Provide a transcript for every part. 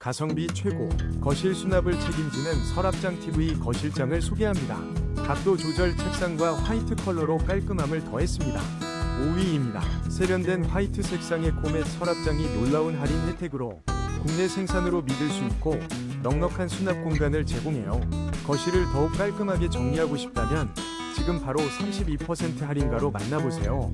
가성비 최고, 거실 수납을 책임지는 서랍장 TV 거실장을 소개합니다. 각도 조절 책상과 화이트 컬러로 깔끔함을 더했습니다. 5위입니다. 세련된 화이트 색상의 코멧 서랍장이 놀라운 할인 혜택으로 국내 생산으로 믿을 수 있고 넉넉한 수납 공간을 제공해요. 거실을 더욱 깔끔하게 정리하고 싶다면 지금 바로 32% 할인가로 만나보세요.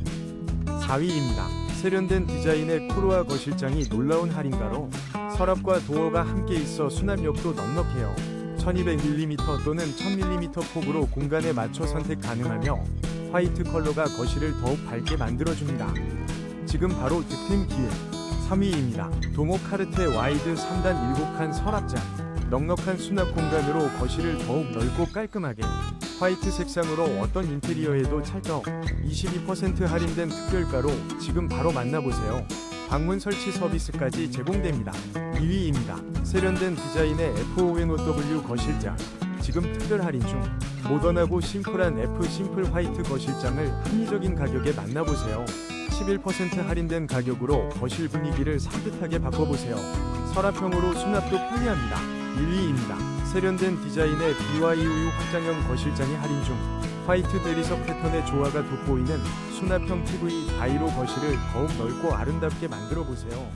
4위입니다. 세련된 디자인의 코로아 거실장이 놀라운 할인가로 서랍과 도어가 함께 있어 수납력도 넉넉해요. 1200mm 또는 1000mm 폭으로 공간에 맞춰 선택 가능하며 화이트 컬러가 거실을 더욱 밝게 만들어줍니다. 지금 바로 득템 기회. 3위입니다. 동호 카르테 와이드 3단 7칸 서랍장. 넉넉한 수납 공간으로 거실을 더욱 넓고 깔끔하게 화이트 색상으로 어떤 인테리어에도 찰떡 22% 할인된 특별가로 지금 바로 만나보세요. 방문 설치 서비스까지 제공됩니다. 2위입니다. 세련된 디자인의 F5NOW 거실장. 지금 특별 할인 중 모던하고 심플한 F 심플 화이트 거실장을 합리적인 가격에 만나보세요. 11% 할인된 가격으로 거실 분위기를 산뜻하게 바꿔보세요. 서랍형으로 수납도 편리합니다. 1위입니다. 세련된 디자인의 BYUU 확장형 거실장이 할인 중 화이트 대리석 패턴의 조화가 돋보이는 수납형 TV 바이로 거실을 더욱 넓고 아름답게 만들어 보세요.